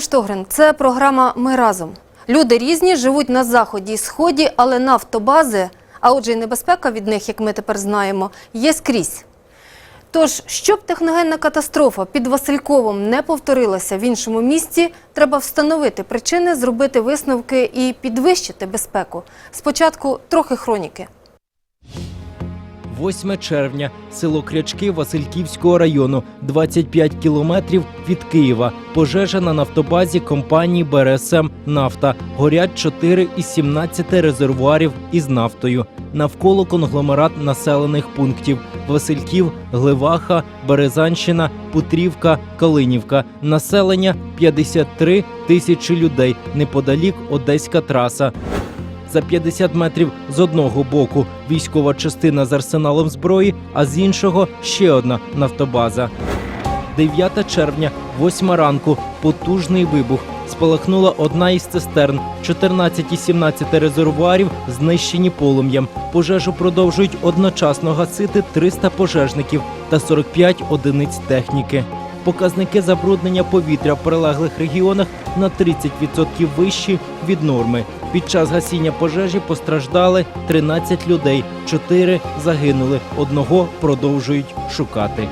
Я Штогрин. Це програма Ми разом. Люди різні, живуть на заході і сході, але нафтобази, а отже, і небезпека від них, як ми тепер знаємо, є скрізь. Тож, щоб техногенна катастрофа під Васильковом не повторилася в іншому місці, треба встановити причини, зробити висновки і підвищити безпеку. Спочатку трохи хроніки. 8 червня, село Крячки Васильківського району, 25 кілометрів від Києва. Пожежа на нафтобазі компанії БРСМ Нафта. Горять 4 із 17 резервуарів із нафтою. Навколо конгломерат населених пунктів: Васильків, Гливаха, Березанщина, Путрівка, Калинівка. Населення 53 тисячі людей. Неподалік Одеська траса. За 50 метрів з одного боку військова частина з арсеналом зброї, а з іншого ще одна нафтобаза. 9 червня, 8 ранку, потужний вибух. Спалахнула одна із цистерн. 14 і 17 резервуарів знищені полум'ям. Пожежу продовжують одночасно гасити 300 пожежників та 45 одиниць техніки. Показники забруднення повітря в прилеглих регіонах на 30% вищі від норми. Під час гасіння пожежі постраждали 13 людей, 4 загинули, одного продовжують шукати.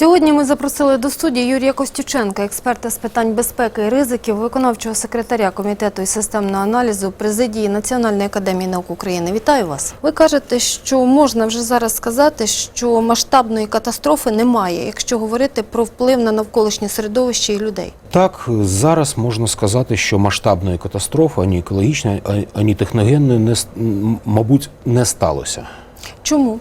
Сьогодні ми запросили до студії Юрія Костюченка, експерта з питань безпеки і ризиків, виконавчого секретаря комітету із системного аналізу президії Національної академії наук України. Вітаю вас. Ви кажете, що можна вже зараз сказати, що масштабної катастрофи немає, якщо говорити про вплив на навколишнє середовище і людей. Так, зараз можна сказати, що масштабної катастрофи, ані екологічної, ані техногенної, не, мабуть, не сталося. Чому?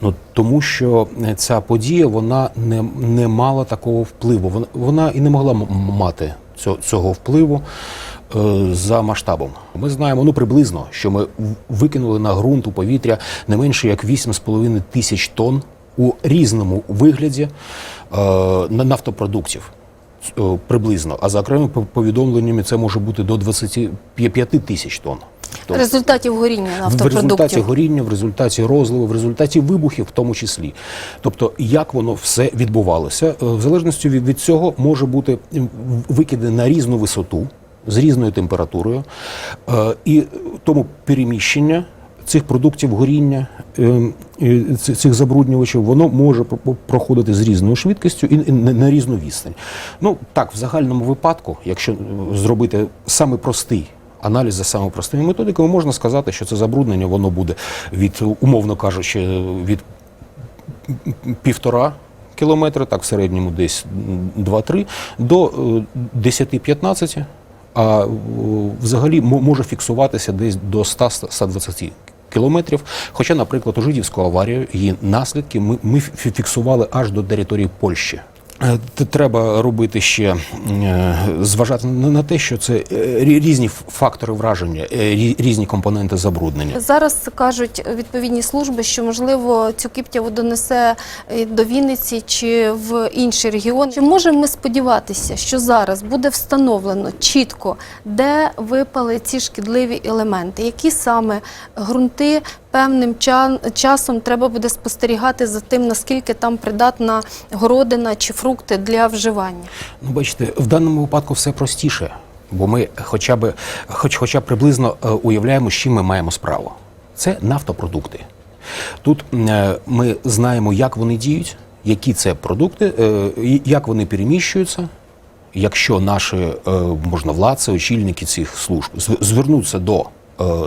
Ну, тому що ця подія вона не, не мала такого впливу. Вона, вона і не могла мати цього, цього впливу е, за масштабом. Ми знаємо ну, приблизно, що ми викинули на ґрунт у повітря не менше як 8,5 тисяч тонн у різному вигляді е, на- нафтопродуктів. Е, Приблизно, а за окремими повідомленнями це може бути до 25 тисяч тонн. Тобто- Результатів горіння в результаті горіння, в результаті розливу, в результаті вибухів, в тому числі. Тобто, як воно все відбувалося, Е, в залежності від, від цього може бути викиди на різну висоту з різною температурою, Е, і тому переміщення. Цих продуктів горіння е, е, ц- цих забруднювачів воно може про- проходити з різною швидкістю і на різну відстань. Ну так, в загальному випадку, якщо е, зробити саме простий аналіз за саме простими методиками, можна сказати, що це забруднення воно буде від, умовно кажучи, від півтора кілометра, так в середньому десь 2-3, до е, 10-15, а е, взагалі мо- може фіксуватися десь до 100-120 кілометрів. Хоча, наприклад, у Жидівську аварію її наслідки ми, ми фіксували аж до території Польщі. Е, Треба робити ще е, зважати на те, що це е, різні фактори враження, різні компоненти забруднення. Зараз кажуть відповідні служби, що можливо цю киптяву донесе до Вінниці чи в інші регіони. Чи можемо ми сподіватися, що зараз буде встановлено чітко, де випали ці шкідливі елементи, які саме ґрунти певним ча- часом треба буде спостерігати за тим, наскільки там придатна городина чи фрукти для вживання? Ну, бачите, в даному випадку все простіше, бо ми хоча б, хоч, хоча б приблизно е, уявляємо, з чим ми маємо справу. Це нафтопродукти. Тут е, ми знаємо, як вони діють, які це продукти, е, як вони переміщуються. Якщо наші е, можновладці, очільники цих служб звернуться до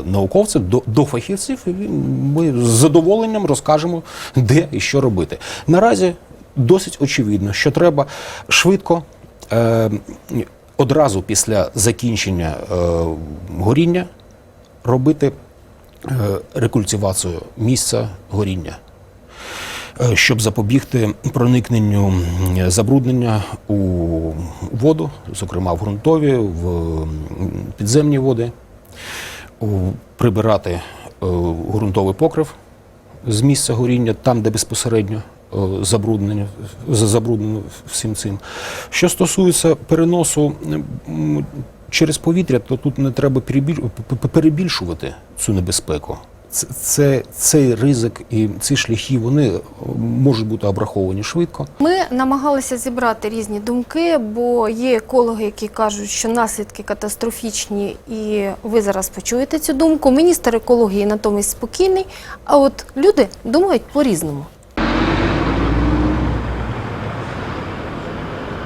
науковців, до, до фахівців, і ми з задоволенням розкажемо, де і що робити. Наразі досить очевидно, що треба швидко, е, одразу після закінчення е, горіння робити е, рекультивацію місця горіння. Е, Щоб запобігти проникненню забруднення у воду, зокрема в ґрунтові, в підземні води, прибирати е, ґрунтовий покрив з місця горіння, там, де безпосередньо забруднення, забруднено всім цим. Що стосується переносу через повітря, то тут не треба перебільшувати цю небезпеку. Це, це цей ризик і ці шляхи вони е, можуть бути обраховані швидко. Ми намагалися зібрати різні думки, бо є екологи, які кажуть, що наслідки катастрофічні, і ви зараз почуєте цю думку. Міністр екології натомість спокійний. А от люди думають по-різному.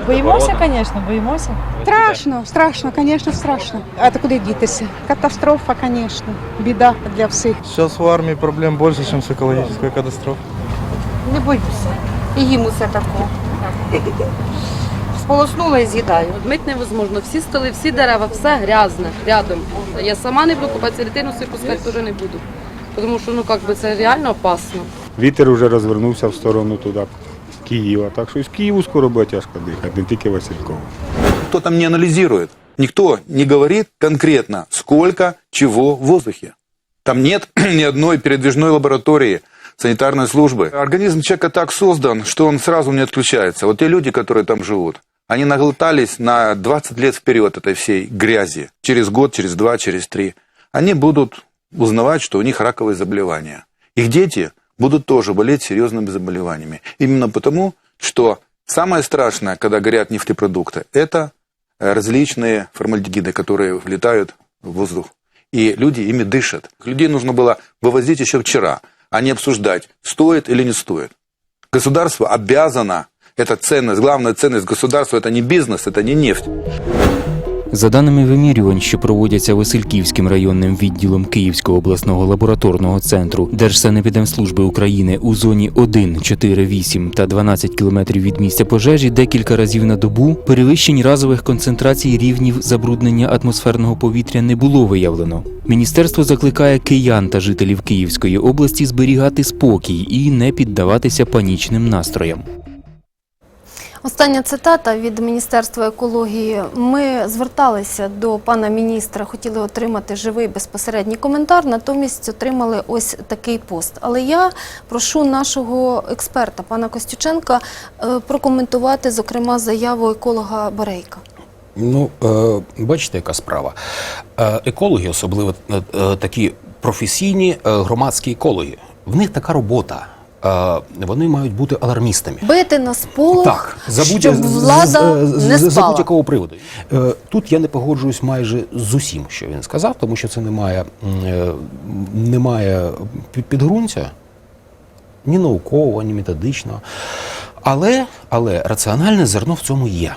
Боїмося, звісно, боїмося. Страшно, страшно, звісно, страшно. А то куди дітися? Катастрофа, звісно, біда для всіх. Сейчас в армии проблем больше, чем с экологической катастрофой. Не боюся. І їм усе такого. Сполоснула і з'їдаю. Мить невозможно. Всі столи, всі дерева, все грязне рядом. Я сама не буду купати дитину, собі пускати теж не буду. Тому що ну як би це реально опасно. Вітер вже розвернувся в сторону туди, Києва. Так що і з Києву скоро буде тяжко дихати, не тільки Васильково. Никто там не анализирует. Никто не говорит конкретно, сколько чего в воздухе. Там нет ни одной передвижной лаборатории санитарной службы. Организм человека так создан, что он сразу не отключается. Вот те люди, которые там живут, они наглотались на 20 лет вперед этой всей грязи. Через год, через два, через три. Они будут узнавать, что у них раковые заболевания. Их дети будут тоже болеть серьезными заболеваниями. Именно потому, что самое страшное, когда горят нефтепродукты, это э, различные формальдегиды, которые влетают в воздух. И люди ими дышат. Людей нужно было вывозить еще вчера, а не обсуждать, стоит или не стоит. Государство обязано, это ценность, главная ценность государства, это не бизнес, это не нефть. За даними вимірювань, що проводяться Васильківським районним відділом Київського обласного лабораторного центру Держсанепідемслужби України у зоні 1, 4, 8 та 12 кілометрів від місця пожежі декілька разів на добу перевищень разових концентрацій рівнів забруднення атмосферного повітря не було виявлено. Міністерство закликає киян та жителів Київської області зберігати спокій і не піддаватися панічним настроям. Остання цитата від Міністерства екології. Ми зверталися до пана міністра, хотіли отримати живий безпосередній коментар, натомість отримали ось такий пост. Але я прошу нашого експерта, пана Костюченка, е, прокоментувати, зокрема, заяву еколога Борейка. Ну, е, бачите, яка справа. Е, екологи, особливо такі професійні громадські екологи, в них така робота. Вони мають бути алармістами. Бити на сполох, Так, за будь- щоб з- з- влада з- не з- за спала. будь-якого приводу. Е, Тут я не погоджуюсь майже з усім, що він сказав, тому що це не має, м, е, немає підґрунтя ні наукового, ні методичного. Але, але раціональне зерно в цьому є.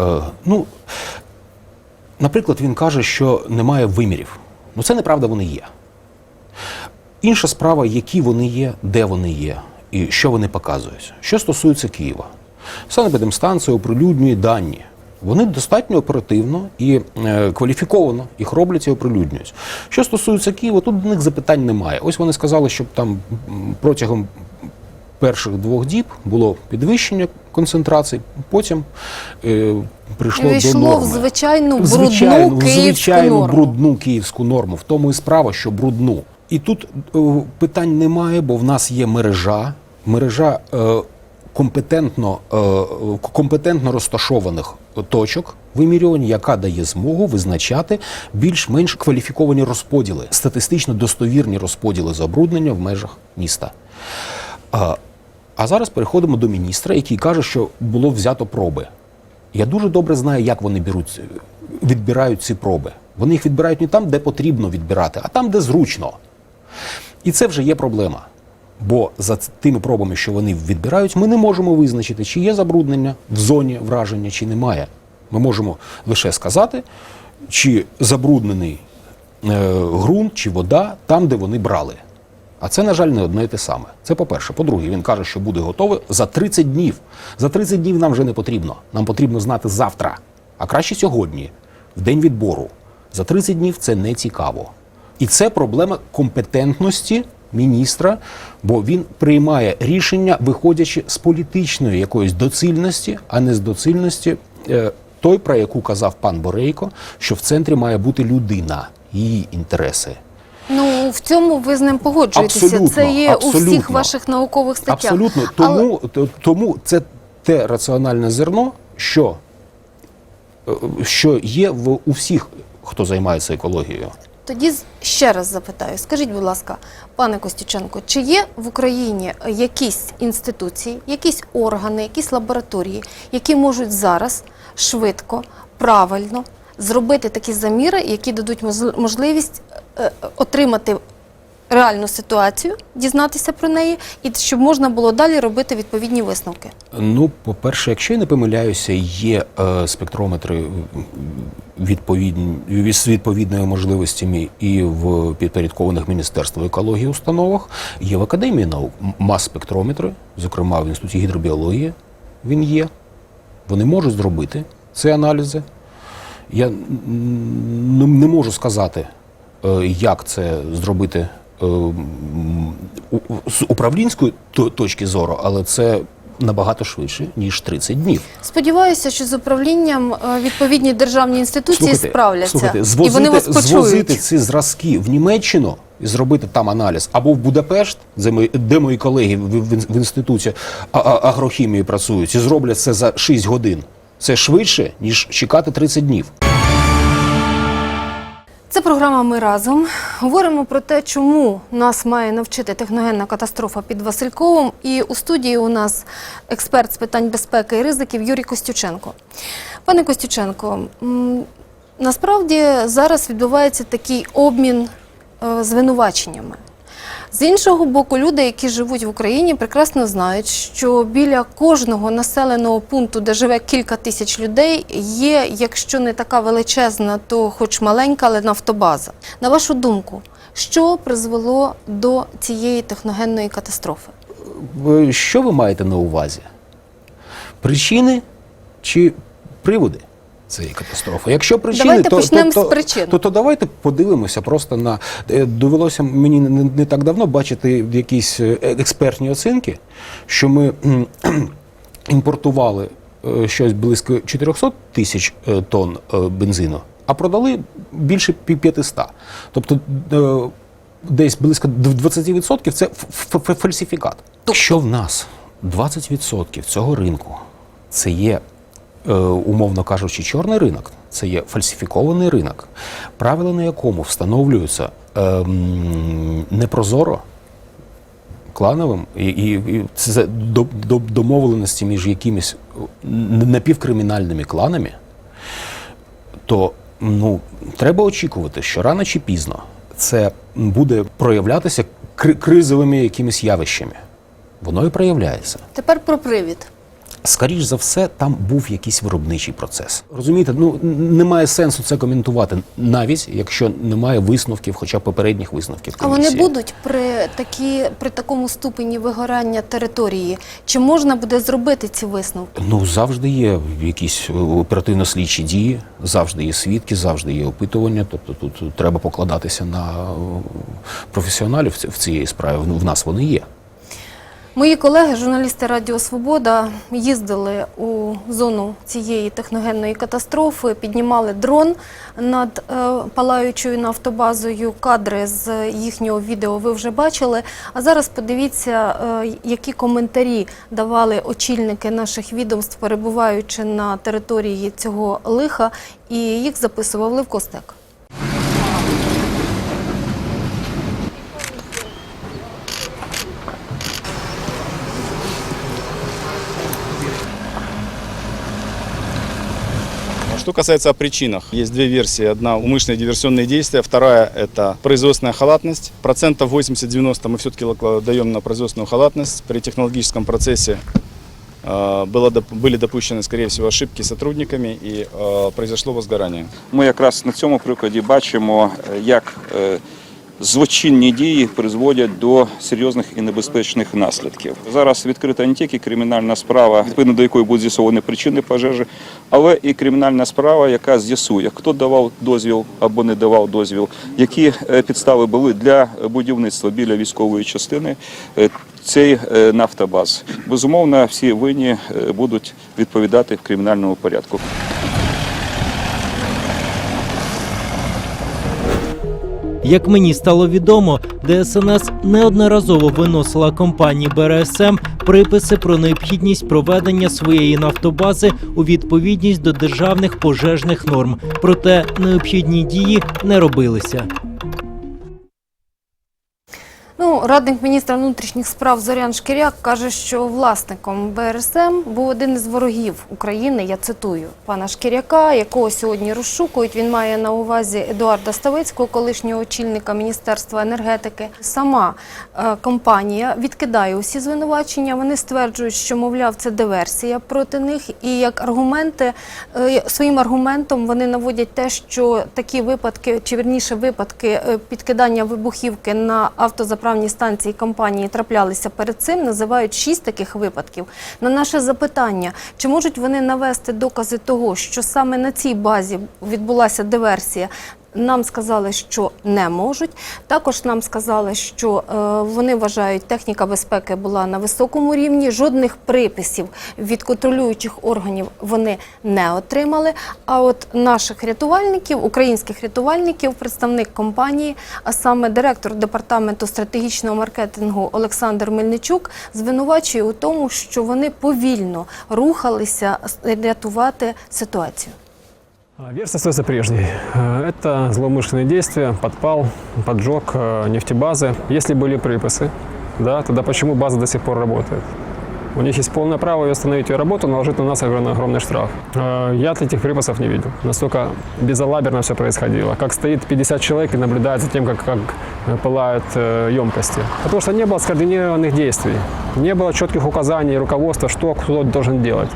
Е, ну, наприклад, він каже, що немає вимірів. Ну, це неправда, вони є. Інша справа, які вони є, де вони є і що вони показують. Що стосується Києва, санепідемстанція оприлюднює дані. Вони достатньо оперативно і е, кваліфіковано їх роблять і оприлюднюють. Що стосується Києва, тут до них запитань немає. Ось вони сказали, що там протягом перших двох діб було підвищення концентрації, потім е, прийшло Війшло до в норми. звичайну брудну Звичайну, київську звичайну норму. брудну київську норму. В тому і справа, що брудну. І тут е, питань немає, бо в нас є мережа, мережа е, компетентно, е, компетентно розташованих точок вимірювання, яка дає змогу визначати більш-менш кваліфіковані розподіли, статистично достовірні розподіли забруднення в межах міста. А зараз переходимо до міністра, який каже, що було взято проби. Я дуже добре знаю, як вони беруть, відбирають ці проби. Вони їх відбирають не там, де потрібно відбирати, а там, де зручно. І це вже є проблема. Бо за тими пробами, що вони відбирають, ми не можемо визначити, чи є забруднення в зоні враження, чи немає. Ми можемо лише сказати, чи забруднений е, ґрунт чи вода там, де вони брали. А це, на жаль, не одне і те саме. Це по-перше. По-друге, він каже, що буде готове за 30 днів. За 30 днів нам вже не потрібно. Нам потрібно знати завтра, а краще сьогодні, в день відбору. За 30 днів це не цікаво. І це проблема компетентності міністра, бо він приймає рішення, виходячи з політичної якоїсь доцільності, а не з доцільності е, той, про яку казав пан Борейко, що в центрі має бути людина, її інтереси. Ну в цьому ви з ним погоджуєтеся. Абсолютно, Це є у всіх ваших наукових статтях. Абсолютно. Тому, т- тому це те раціональне зерно, що, е, що є в у всіх, хто займається екологією. Тоді ще раз запитаю, скажіть, будь ласка, пане Костюченко, чи є в Україні якісь інституції, якісь органи, якісь лабораторії, які можуть зараз швидко, правильно зробити такі заміри, які дадуть можливість е, е, отримати реальну ситуацію, дізнатися про неї, і щоб можна було далі робити відповідні висновки? Ну, по-перше, якщо я не помиляюся, є е, спектрометри відповідні з відповідними можливостями і в підпорядкованих Міністерству екології установах. Є в Академії наук мас-спектрометри, зокрема в Інституті гідробіології. Він є. Вони можуть зробити ці аналізи. Я не, можу сказати, е, як це зробити з управлінської то- точки зору, але це набагато швидше, ніж 30 днів. Сподіваюся, що з управлінням е, відповідні державні інституції справляться слухайте і звозити, вони вас почують. звозити ці зразки в Німеччину і зробити там аналіз, або в Будапешт, де мої, де мої колеги в, в, в інституті агрохімії працюють, і зроблять це за 6 годин. Це швидше, ніж чекати 30 днів. Це програма Ми разом. Говоримо про те, чому нас має навчити техногенна катастрофа під Васильковим. І у студії у нас експерт з питань безпеки і ризиків Юрій Костюченко. Пане Костюченко, насправді зараз відбувається такий обмін е, звинуваченнями. З іншого боку, люди, які живуть в Україні, прекрасно знають, що біля кожного населеного пункту, де живе кілька тисяч людей, є, якщо не така величезна, то хоч маленька, але нафтобаза. На вашу думку, що призвело до цієї техногенної катастрофи? Що ви маєте на увазі? Причини чи приводи цієї катастрофи? Якщо причини, Давайте то, почнемо то, з причин. То, то давайте подивимося просто на е, довелося мені не, не так давно бачити якісь е, експертні оцінки, що ми імпортували е, щось близько 400 тисяч тонн бензину, а продали більше пі- 500. Тобто десь близько 20% це фальсифікат. Якщо в нас 20% цього ринку це є, умовно кажучи, чорний ринок, це є фальсифікований ринок, правила на якому встановлюються е, непрозоро, клановим, і, і, це до, до, домовленості між якимись напівкримінальними кланами, то ну, треба очікувати, що рано чи пізно це буде проявлятися кри- кризовими якимись явищами. Воно і проявляється. Тепер про привід. Скоріш за все, там був якийсь виробничий процес. Розумієте, ну немає сенсу це коментувати, навіть якщо немає висновків, хоча б попередніх висновків. А вони будуть при, такі, при такому ступені вигорання території? Чи можна буде зробити ці висновки? Ну, завжди є якісь е, оперативно-слідчі дії, завжди є свідки, завжди є опитування. Тобто тут треба покладатися на е, професіоналів в в цієї справі. Ну, В нас вони є. Мої колеги, журналісти Радіо Свобода, їздили у зону цієї техногенної катастрофи, піднімали дрон над е, палаючою нафтобазою. Кадри з їхнього відео ви вже бачили. А зараз подивіться, е, які коментарі давали очільники наших відомств, перебуваючи на території цього лиха, і їх записував Левко Что касается о причинах, есть две версии. Одна – умышленные диверсионные действия, вторая – это производственная халатность. Процентов 80-90 мы все-таки даем на производственную халатность. При технологическом процессе э, было, доп- были допущены, скорее всего, ошибки сотрудниками и э, произошло возгорание. Ми якраз на цьому прикладі бачимо, е, як е, злочинні дії призводять до серйозних і небезпечних наслідків. Зараз відкрита не тільки кримінальна справа, відповідно до якої будуть з'ясовані причини пожежі, але і кримінальна справа, яка з'ясує, хто давав дозвіл або не давав дозвіл, які е, підстави були для будівництва біля військової частини е, цієї е, нафтобаз. Безумовно, всі винні будуть відповідати в кримінальному порядку. Як мені стало відомо, ДСНС неодноразово виносила компанії БРСМ приписи про необхідність проведення своєї нафтобази у відповідність до державних пожежних норм. Проте необхідні дії не робилися. Ну, радник міністра внутрішніх справ Зорян Шкіряк каже, що власником БРСМ був один із ворогів України. Я цитую пана Шкіряка, якого сьогодні розшукують. Він має на увазі Едуарда Ставицького, колишнього очільника Міністерства енергетики. Сама е, компанія відкидає усі звинувачення. Вони стверджують, що мовляв це диверсія проти них. І як аргументи е, своїм аргументом вони наводять те, що такі випадки, чи вірніше випадки е, підкидання вибухівки на автозаправні станції компанії траплялися перед цим. Називають шість таких випадків. На наше запитання, чи можуть вони навести докази того, що саме на цій базі відбулася диверсія. Нам сказали, що не можуть. Також нам сказали, що е, вони вважають, техніка безпеки була на високому рівні. Жодних приписів від контролюючих органів вони не отримали. А от наших рятувальників, українських рятувальників, представник компанії, а саме директор департаменту стратегічного маркетингу Олександр Мельничук, звинувачує у тому, що вони повільно рухалися рятувати ситуацію. А, Версия остается прежней. Э, Это злоумышленные действия, подпал, поджог э, нефтебазы. Если были припасы, да, тогда почему база до сих пор работает? У них есть полное право ее остановить ее работу, наложить на нас огромный, огромный штраф. Э, Я этих припасов не видел. Настолько безалаберно все происходило. Как стоит 50 человек и наблюдает за тем, как, как пылают емкости. Потому что не было скоординированных действий. Не было четких указаний руководства, что кто должен делать.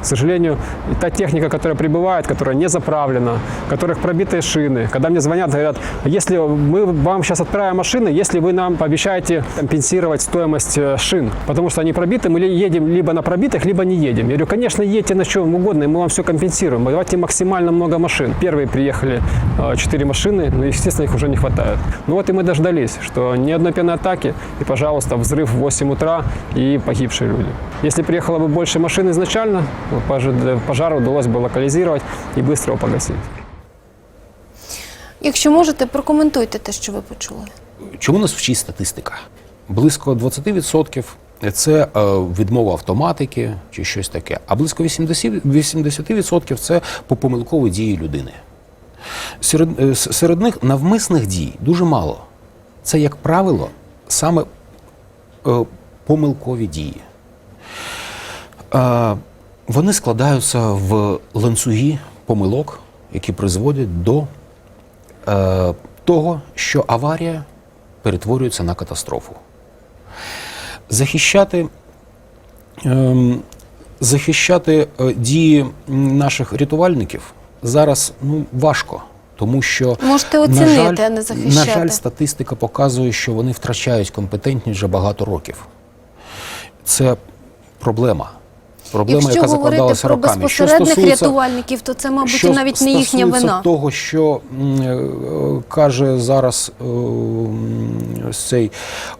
К сожалению, та техника, которая прибывает, которая не заправлена, у которых пробитые шины. Когда мне звонят, говорят, если мы вам сейчас отправим машины, если вы нам пообещаете компенсировать стоимость э, шин, потому что они пробиты, мы едем либо на пробитых, либо не едем. Я говорю, конечно, едьте на чем угодно, и мы вам все компенсируем. Давайте максимально много машин. Первые приехали э, четыре машины, но, естественно, их уже не хватает. Ну вот и мы дождались, что ни одной пенной атаки, и, пожалуйста, взрыв в 8 утра и погибшие люди. Если приехало бы больше машин изначально, пожар- пожар удалось бы локализировать и быстро его погасить. Якщо можете, прокоментуйте те, що ви почули. Чому нас вчить статистика? Близько 20% це е, відмова автоматики чи щось таке, а близько 80%, 80% це по помилковій дії людини. Серед, е, серед них навмисних дій дуже мало. Це, як правило, саме е, помилкові дії. Вони складаються в ланцюги помилок, які призводять до е, того, що аварія перетворюється на катастрофу. Захищати, ем, захищати е, дії наших рятувальників зараз ну, важко, тому що Можете на оцінити, жаль, а не захищати. на жаль, статистика показує, що вони втрачають компетентність вже багато років. Це проблема. Проблема, Якщо яка говорити закладалася про роками. Що безпосередніх стосується- рятувальників, то це, мабуть, що навіть не їхня вина. того, що е, каже зараз е, цей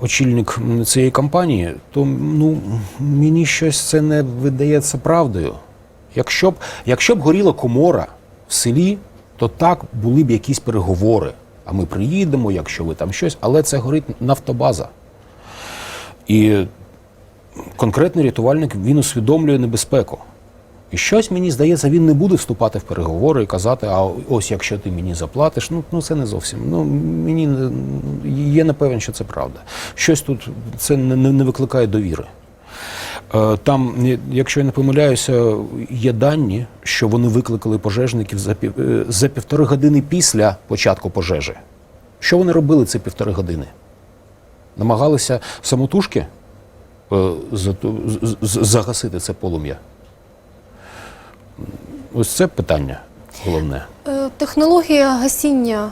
очільник цієї компанії, то ну, мені щось це не видається правдою. Якщо б, якщо б горіла комора в селі, то так були б якісь переговори. А ми приїдемо, якщо ви там щось, але це горить нафтобаза. І конкретний рятувальник він усвідомлює небезпеку. І щось мені здається, він не буде вступати в переговори і казати, а ось якщо ти мені заплатиш, ну, ну це не зовсім. Ну мені я не певен, що це правда. Щось тут це не, не, викликає довіри. Е, Там, якщо я не помиляюся, є дані, що вони викликали пожежників за, пів, е, за півтори години після початку пожежі. Що вони робили ці півтори години? Намагалися самотужки загасити це полум'я. Ось це питання головне. Е, Технологія гасіння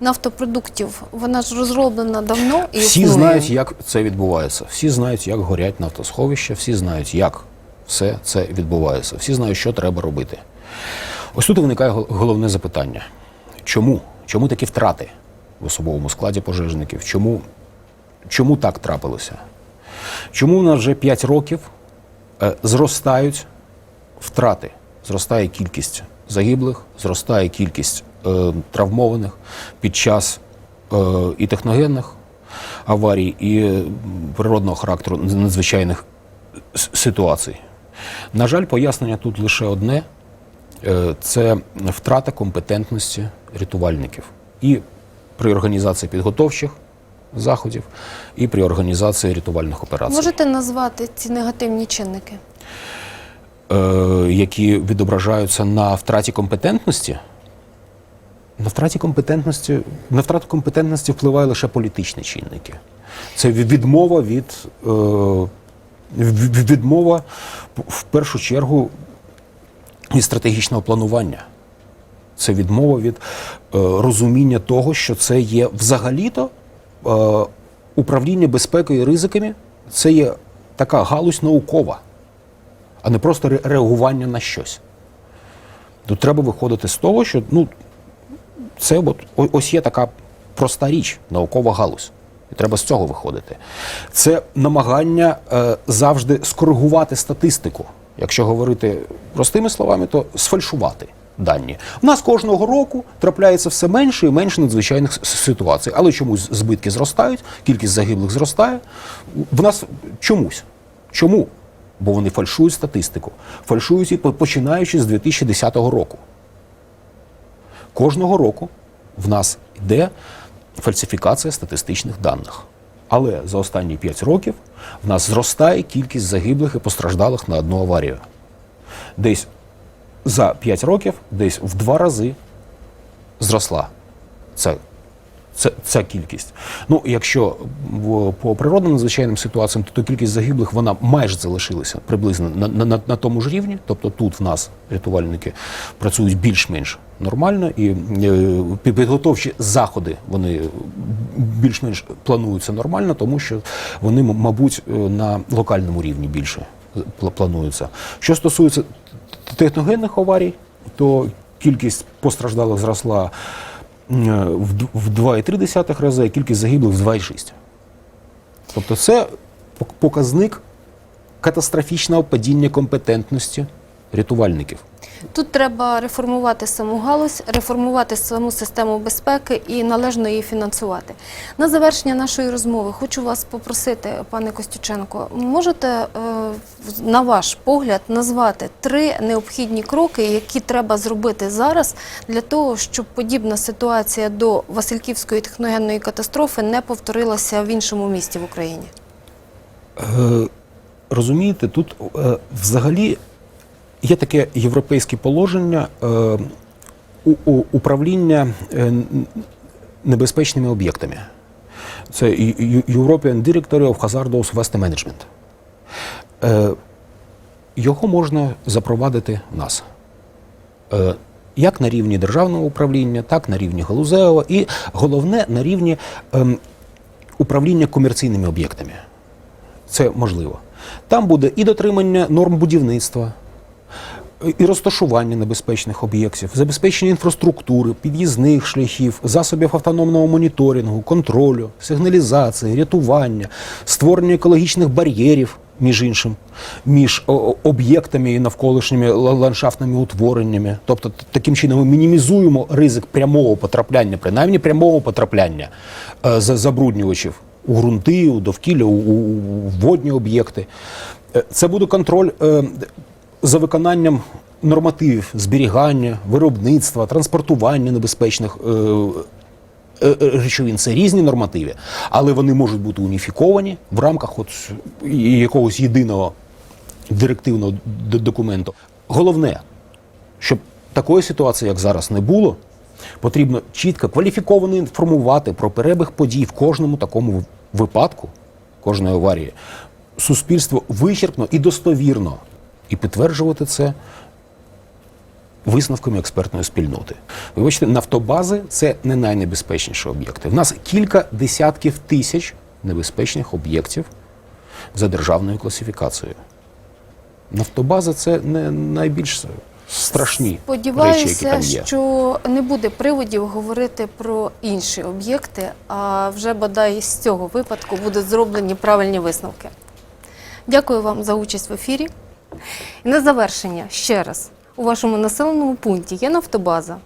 нафтопродуктів, вона ж розроблена давно і Всі існує. знають, як це відбувається. Всі знають, як горять нафтосховища, всі знають, як все це відбувається. Всі знають, що треба робити. Ось тут виникає головне запитання: чому? Чому такі втрати в особовому складі пожежників? Чому, чому так трапилося? Чому у нас вже 5 років е, зростають втрати, зростає кількість загиблих, зростає кількість е, травмованих під час е, і техногенних аварій, і природного характеру надзвичайних ситуацій. На жаль, пояснення тут лише одне: це втрата компетентності рятувальників. І при організації підготовчих заходів і при організації рятувальних операцій. Можете назвати ці негативні чинники? е, які відображаються на втраті компетентності. На втраті компетентності, на втрату компетентності впливає лише політичні чинники. Це відмова від, е, відмова в першу чергу від стратегічного планування. Це відмова від е, розуміння того, що це є взагалі-то управління безпекою і ризиками, це є така галузь наукова а не просто реагування на щось. Тут треба виходити з того, що ну, це от, ось є така проста річ, наукова галузь. І треба з цього виходити. Це намагання е, завжди скоригувати статистику. Якщо говорити простими словами, то сфальшувати дані. У нас кожного року трапляється все менше і менше надзвичайних ситуацій, але чомусь збитки зростають, кількість загиблих зростає. В нас чомусь. Чому? Бо вони фальшують статистику. Фальшують і починаючи з 2010 року. Кожного року в нас йде фальсифікація статистичних даних. Але за останні 5 років в нас зростає кількість загиблих і постраждалих на одну аварію. Десь за 5 років, десь в два рази зросла ця, ця, ця кількість. Ну, якщо по природним надзвичайним ситуаціям, то, то кількість загиблих вона майже залишилася приблизно на, на, на, на тому ж рівні. Тобто тут в нас рятувальники працюють більш-менш нормально, і е, підготовчі заходи вони більш-менш плануються нормально, тому що вони, мабуть, е, на локальному рівні більше плануються. Що стосується техногенних аварій, то кількість постраждалих зросла д- в 2,3 рази, а кількість загиблих в 2,6. Тобто це показник катастрофічного падіння компетентності рятувальників. Тут треба реформувати саму галузь, реформувати саму систему безпеки і належно її фінансувати. На завершення нашої розмови хочу вас попросити, пане Костюченко, можете, е, на ваш погляд, назвати три необхідні кроки, які треба зробити зараз для того, щоб подібна ситуація до Васильківської техногенної катастрофи не повторилася в іншому місті в Україні? Е, розумієте, тут е, взагалі є таке європейське положення е, управління е, небезпечними об'єктами. Це European Directory of Hazardous Waste Management. Е, його можна запровадити в нас. Як на рівні державного управління, так на рівні галузевого, і головне на рівні ем, управління комерційними об'єктами. Це можливо. Там буде і дотримання норм будівництва, і розташування небезпечних об'єктів, забезпечення інфраструктури, під'їзних шляхів, засобів автономного моніторингу, контролю, сигналізації, рятування, створення екологічних бар'єрів, між іншим, між об'єктами і навколишніми ландшафтними утвореннями. Тобто таким чином ми мінімізуємо ризик прямого потрапляння, принаймні прямого потрапляння е, за- забруднювачів у ґрунти, у довкілля, у водні об'єкти. Е, Це буде контроль е, за виконанням нормативів зберігання, виробництва, транспортування небезпечних е, е, е, речовин. Це різні нормативи, але вони можуть бути уніфіковані в рамках от якогось єдиного директивного документу. Головне, щоб такої ситуації, як зараз, не було, потрібно чітко, кваліфіковано інформувати про перебіг подій в кожному такому випадку, кожної аварії. Суспільство вичерпно і достовірно, і підтверджувати це висновками експертної спільноти. Вибачте, нафтобази це не найнебезпечніші об'єкти. В нас кілька десятків тисяч небезпечних об'єктів за державною класифікацією. Нафтобаза це не найбільш страшні речі, які Сподіваюся, там є. що не буде приводів говорити про інші об'єкти, а вже бодай з цього випадку будуть зроблені правильні висновки. Дякую вам за участь в ефірі. І на завершення ще раз у вашому населеному пункті є нафтобаза,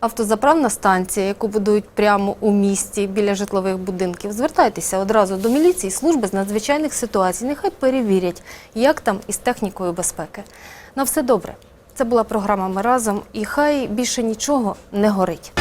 автозаправна станція, яку будують прямо у місті біля житлових будинків. Звертайтеся одразу до міліції, служби з надзвичайних ситуацій. Нехай перевірять, як там із технікою безпеки. На все добре. Це була програма Ми разом і хай більше нічого не горить.